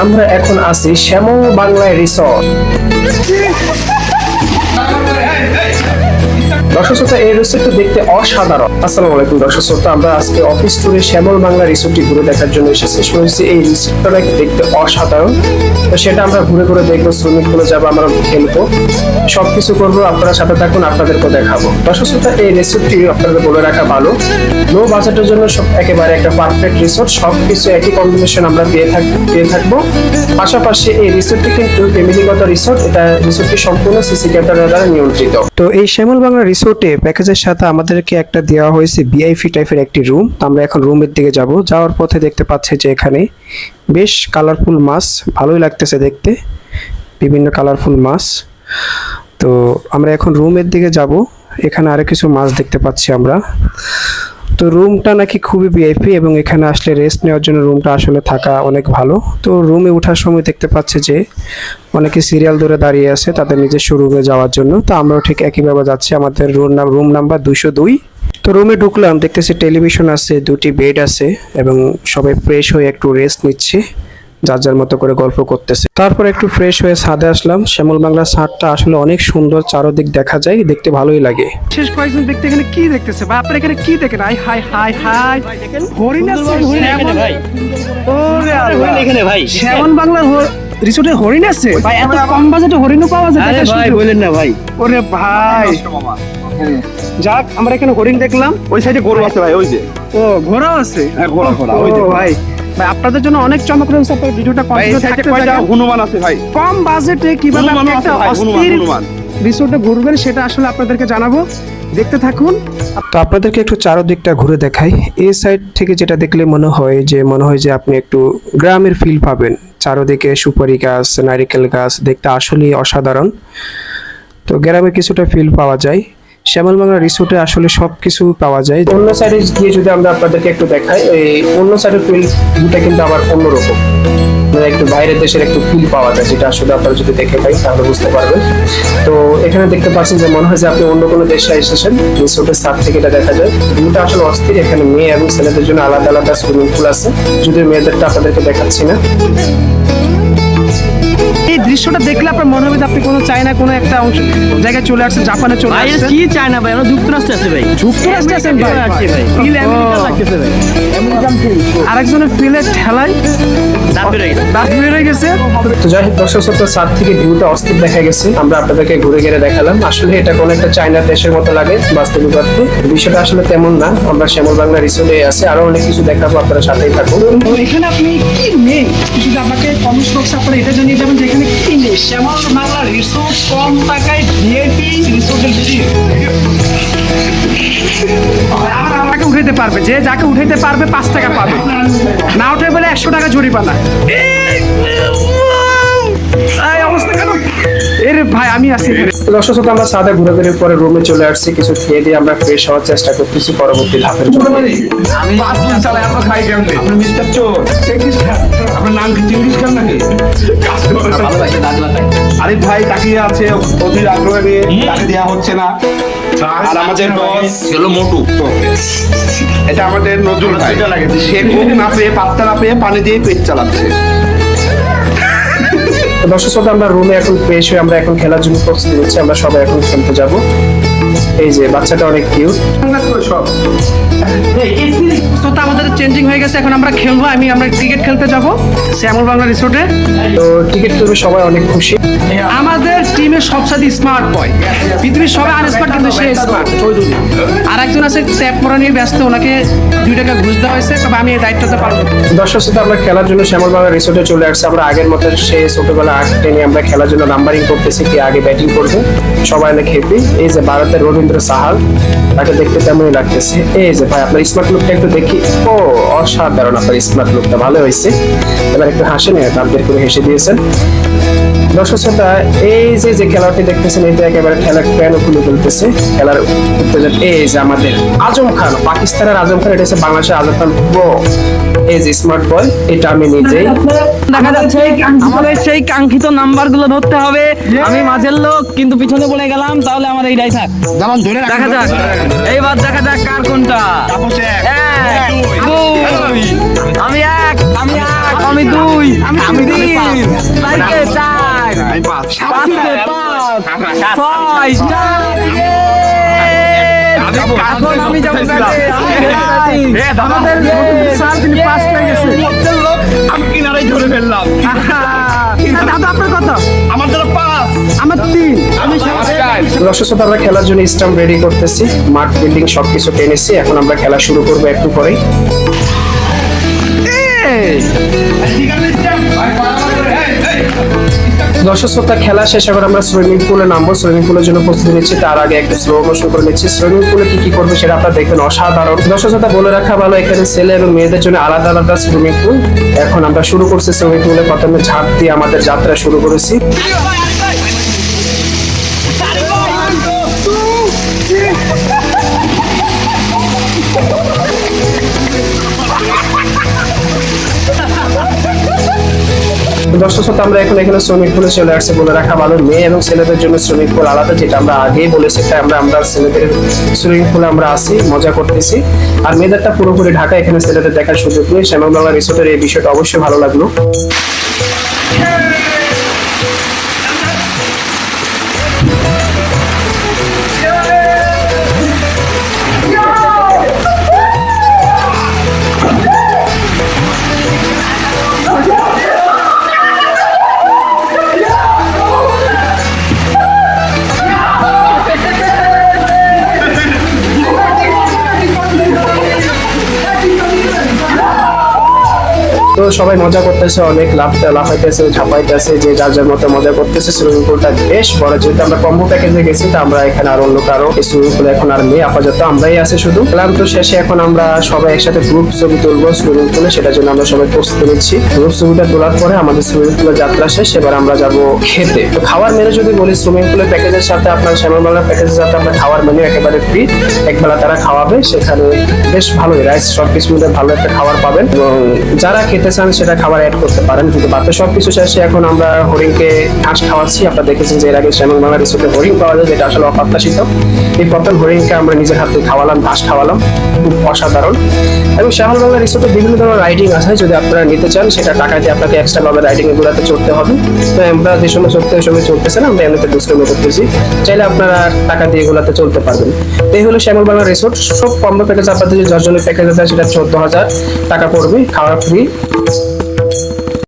আমরা এখন আছি শ্যামল বাংলায় রিসর্ট দর্শক শ্রোতা এই রিসোর্টটি দেখতে অসাধারণ। আসসালামু আলাইকুম দর্শক শ্রোতা আমরা আজকে অফিস টুরে শ্যামল বাংলা রিসোর্টটি ঘুরে দেখার জন্য এসেছি। শুনেছি এই রিসোর্টটা নাকি দেখতে অসাধারণ। তো সেটা আমরা ঘুরে ঘুরে দেখব সুইমিং পুলে যাব, আমরা খেলব সবকিছু করব, আপনারা সাথে থাকুন আপনাদেরকে দেখাবো। দর্শক শ্রোতা এই রিসোর্টটি আপনাদের বলে রাখা ভালো। লো বাজেটের জন্য সব একেবারে একটা পারফেক্ট রিসোর্ট সবকিছু একই কম্বিনেশন আমরা পেয়ে থাক, পেয়ে থাকব। পাশাপাশি এই রিসোর্টটি কিন্তু ফ্যামিলিগত রিসোর্ট, এটা রিসোর্টটি সম্পূর্ণ সিসি ক্যামেরা দ্বারা নিয়ন্ত্রিত। তো এই শ্যামল বাংলা রিসোর্টে প্যাকেজের সাথে আমাদেরকে একটা দেওয়া হয়েছে ভিআইপি টাইপের একটি রুম তো আমরা এখন রুমের দিকে যাব। যাওয়ার পথে দেখতে পাচ্ছি যে এখানে বেশ কালারফুল মাছ, ভালোই লাগতেছে দেখতে। বিভিন্ন কালারফুল মাছ। তো আমরা এখন রুমের দিকে যাব। এখানে আরও কিছু মাছ দেখতে পাচ্ছি আমরা। তো রুমটা নাকি খুবই ভিআইপি এবং এখানে আসলে রেস্ট নেওয়ার জন্য রুমটা আসলে থাকা অনেক ভালো। তো রুমে ওঠার সময় দেখতে পাচ্ছে যে অনেকে সিরিয়াল ধরে দাঁড়িয়ে আছে তাদের নিজস্ব রুমে যাওয়ার জন্য। তো আমরাও ঠিক একইভাবে যাচ্ছি। আমাদের রুম নাম রুম নাম্বার দুশো দুই। তো রুমে ঢুকলাম, দেখতেছি টেলিভিশন আছে, দুটি বেড আছে এবং সবাই ফ্রেশ হয়ে একটু রেস্ট নিচ্ছে। যার যার মতো করে গল্প করতেছে। তারপর একটু ফ্রেশ হয়ে ছাদে আসলাম। শ্যামল বাংলার ছাদটা আসলে অনেক সুন্দর চারদিক দেখা যায় দেখতে ভালোই লাগে। শেষ কয়েকজন ব্যক্তি এখানে কি দেখতেছে? বা আপনারা এখানে কি দেখেন? আই হাই হাই হাই হরিণ আছে শ্যামল- ওরে আল্লাহ। এখানে ভাই। শ্যামন বাংলার হ- রিসোর্টে হরিণ আছে? ভাই এত কম বাজেটে হরিণও পাওয়া যায় আরে ভাই বলেন না ভাই। ওরে ভাই। যাক আমরা এখানে হরিণ দেখলাম। ওই সাইডে গরু আছে ভাই ওই যে। ও ঘোড়াও আছে? হ্যাঁ ঘোড়া ঘোড়া ওই যে ভাই। ভাই আপনাদের জন্য অনেক চমক রয়েছে আপনার ভিডিওটা কন্টিনিউ থাকতে কয়টা হনুমান আছে ভাই? কম বাজেটে কীভাবে আপনি একটা অস্থির রিসোর্টে ঘুরবেন সেটা আসলে আপনাদেরকে জানাব। দেখতে থাকুন। তো আপনাদেরকে একটু চারদিকটা ঘুরে দেখাই। এই সাইড থেকে যেটা দেখলে মনে হয় যে মনে হয় যে আপনি একটু গ্রামের ফিল পাবেন। চারদিকে সুপারি গাছ নারিকেল গাছ দেখতে আসলেই অসাধারণ। তো গ্রামে কিছুটা ফিল পাওয়া যায়। শ্যামলবাংলা রিসোর্টে আসলে সব কিছু পাওয়া যায়। অন্য সাইডে গিয়ে যদি আমরা আপনাদেরকে একটু দেখাই, এই অন্য সাইডের ফিল দুটা কিন্তু আবার অন্যরকম। মানে একটু বাইরের দেশের একটু ফিল পাওয়া যায়, যেটা আসলে আপনারা যদি দেখে পাই তাহলে বুঝতে পারবেন। তো এখানে দেখতে পাচ্ছেন যে মনে হয় যে আপনি অন্য কোনো দেশে এসেছেন, রিসোর্টের সাত থেকে এটা দেখা যায়। ভিউটা আসলে অস্থির, এখানে মেয়ে এবং ছেলেদের জন্য আলাদা আলাদা সুইমিং পুল আছে। যদিও মেয়েদেরটা আপনাদেরকে দেখাচ্ছি না। এই দৃশ্যটা দেখলে আপনার মনে হবে যে আপনি কোনো চায়না কোনো একটা অংশ জায়গায় চলে আসছেন জাপানে চলে ভাই আসছেন। কি চায় না ভাই? আমরা যুক্তরাষ্ট্রে আছে ভাই। যুক্তরাষ্ট্রে আছেন ভাই। আছে ভাই। ফিল আমেরিকা লাগতেছে ভাই। আরেকজনের ফিলে ঠেলায় দাঁত বের গেছে। দাঁত বের গেছে। তো যাই হোক দর্শক শ্রোতা সাত থেকে ভিউটা অস্থির দেখা গেছে। আমরা আপনাদেরকে ঘুরে ঘুরে দেখালাম। আসলে এটা কোনো একটা চায়না দেশের মতো লাগে বাস্তবিক অর্থে বিষয়টা আসলে তেমন না। আমরা শ্যামল বাংলা রিসোর্টে আছে। আরও অনেক কিছু দেখাবো আপনারা সাথেই থাকুন। এখানে আপনি কি নেই শুধু বক্সে আপনারা এটা জানিয়ে যাবেন যে এখানে কি নেই শ্যামল বাংলা রিসোর্ট কম টাকায় ভিআইপি রিসোর্টের আমাকে উঠাইতে পারবে যে যাকে উঠাইতে পারবে পাঁচ টাকা পাবে। না উঠে বলে একশো টাকা জরিমানা। অবস্থা কেন? এরে ভাই আমি আছি এখানে। দর্শক শ্রোতা আমরা সাদা ঘুরে ঘুরে পরে রুমে চলে আসছি। কিছু খেয়ে দিয়ে আমরা ফ্রেশ হওয়ার চেষ্টা করতেছি। পরবর্তী ধাপের জন্য। আমি চালাই আমরা খাই কেমনে? মিস্টার চোর। চেঙ্গিস খান আপনার নাম কি খান নাকি? আরে ভাই তাকিয়ে আছে অধীর আগ্রহ নিয়ে। তাকে দেওয়া হচ্ছে না। আর আমাদের বস হলো মোটু। এটা আমাদের নজরুল ভাই। সে কোক না পেয়ে পাত্তা না পেয়ে পানি দিয়ে পেট চালাচ্ছে। তো দর্শক শ্রোতা আমরা রুমে এখন ফ্রেশ হয়ে আমরা এখন খেলার জন্য প্রস্তুতি নিচ্ছি আমরা সবাই এখন খেলতে যাব। এই যে বাচ্চাটা অনেক কিউট সব তো তা আমাদের চেঞ্জিং হয়ে গেছে এখন আমরা খেলব আমি আমরা ক্রিকেট খেলতে যাব শ্যামল বাংলা রিসোর্টে তো টিকিট তুলে সবাই অনেক খুশি। আমাদের টিমের সবসাথে স্মার্ট বয় পৃথিবীর সবাই আনস্মার্ট কিন্তু সে স্মার্ট আর একজন আছে ট্যাপ করা নিয়ে ব্যস্ত ওনাকে দুই টাকা ঘুষ দেওয়া হয়েছে তবে আমি এই দায়িত্বটা পালন। দর্শক শ্রোতা আমরা খেলার জন্য শ্যামল বাংলা রিসোর্টে চলে আসছে। আমরা আগের মতো সে ছোটবেলা আট টেনে আমরা খেলার জন্য নাম্বারিং করতেছি কি আগে ব্যাটিং করবে। সবাই অনেক হ্যাপি এই যে ভারতের রবীন্দ্র সাহাল, তাকে দেখতে তেমনই লাগতেছে। এই যে ভাই, আপনার স্মার্ট লুকটা একটু দেখি। ও, অসাধারণ আপনার স্মার্ট লুকটা ভালো হয়েছে। এবার একটু হাসেন দাঁত আপনি করে হেসে দিয়েছেন। দর্শক শ্রোতা এই যে যে খেলাটি দেখতেছেন এটা একেবারে খেলার প্যানও খুলে ফেলতেছে খেলার উত্তেজন এই যে আমাদের আজম খান পাকিস্তানের আজম খান এটা হচ্ছে বাংলাদেশের আজম খান। প্রো এই যে স্মার্ট বয় এটা আমি নিজেই আমাদের সেই কাঙ্ক্ষিত নাম্বারগুলো ধরতে হবে। আমি মাঝের লোক কিন্তু পিছনে পড়ে গেলাম তাহলে আমার এইটাই থাক দেখা যাক। এইবার দেখা যাক কার কোনটা। আমি এক আমি এক আমি দুই আমি তিন। চারকে চার পাঁচ পাঁচ ছয় এখন আমি যাব। আমাদের খেলার জন্য রেডি করতেছি মাঠ বিল্ডিং সবকিছু টেনেছি এখন আমরা খেলা শুরু করব একটু পরেই দর্শক শ্রোতা, খেলা শেষ এখন আমরা সুইমিং পুলে নামবো। সুইমিং পুলের জন্য প্রস্তুতি নিচ্ছি। তার আগে একটা স্লো মোশন করে নিচ্ছি। সুইমিং পুলে কি কি করবে সেটা আপনারা দেখবেন অসাধারণ। দর্শক শ্রোতা, বলে রাখা ভালো, এখানে ছেলে এবং মেয়েদের জন্য আলাদা আলাদা সুইমিং পুল এখন আমরা শুরু করছি সুইমিং পুলে প্রথমে ঝাঁপ দিয়ে আমাদের যাত্রা শুরু করেছি। দর্শক শ্রোতা, আমরা এখন এখানে শ্রমিক পুলে চলে আসছে বলে রাখা ভালো। মেয়ে এবং ছেলেদের জন্য শ্রমিক পুল আলাদা যেটা আমরা আগেই বলেছি তাই আমরা আমরা ছেলেদের সুইমিং পুলে আমরা আসি মজা করতেছি। আর মেয়েদেরটা পুরোপুরি ঢাকা এখানে ছেলেদের দেখার সুযোগ নেই। শ্যামলা রিসোর্টের এই বিষয়টা অবশ্যই ভালো লাগল। তো সবাই মজা করতেছে, অনেক লাভ লাফাইতেছে, ঝাপাইতেছে, যে যার যার মতো মজা করতেছে সুইমিং পুলটা বেশ বড়। যেহেতু আমরা কম্বো প্যাকেজে গেছি, তো আমরা এখানে আর অন্য কারও সুইমিং পুলে এখন আর নেই। আপাতত আমরাই আছি শুধু। ক্লান্ত শেষে এখন আমরা সবাই একসাথে গ্রুপ ছবি তুলবো সুইমিং পুলে সেটার জন্য আমরা সবাই প্রস্তুতি নিচ্ছি। গ্রুপ ছবিটা তোলার পরে আমাদের সুইমিং পুলের যাত্রা শেষ, এবার আমরা যাব খেতে। তো খাওয়ার মেনু যদি বলি সুইমিং পুলের প্যাকেজের সাথে আপনার শ্যামলবাংলার প্যাকেজের সাথে আপনার খাওয়ার মেনু একেবারে ফ্রি একবেলা তারা খাওয়াবে, সেখানে বেশ ভালোই। রাইস সব কিছু মিলে ভালো একটা খাবার পাবেন। এবং যারা খেতে চান সেটা খাবার অ্যাড করতে পারেন কিন্তু বাকি সব কিছু শেষে এখন আমরা হরিণকে ঘাস খাওয়াচ্ছি। আপনারা দেখেছেন যে এর আগে শ্যামল বাংলা রিসোর্টে হরিণ পাওয়া যায়, যেটা আসলে অপ্রত্যাশিত। এই প্রথম হরিণকে আমরা নিজের হাতে খাওয়ালাম, ঘাস খাওয়ালাম। খুব অসাধারণ। এবং শ্যামলবাংলা রিসোর্টে বিভিন্ন ধরনের রাইডিং আছে, যদি আপনারা নিতে চান, সেটা টাকা দিয়ে আপনাকে এক্সট্রা ভাবে রাইডিং এগুলোতে চড়তে হবে। তো আমরা যে সময় চড়তে ওই সময় চলতেছে না আমরা এমনিতে দুষ্কর্ম করতেছি। চাইলে আপনারা টাকা দিয়ে এগুলোতে চলতে পারবেন। এই হলো শ্যামল বাংলা রিসোর্ট। সব কম্বো প্যাকেজ আপনাদের যে দশজনের প্যাকেজ আছে, সেটা চোদ্দ হাজার টাকা পড়বে খাওয়া ফ্রি Thank you.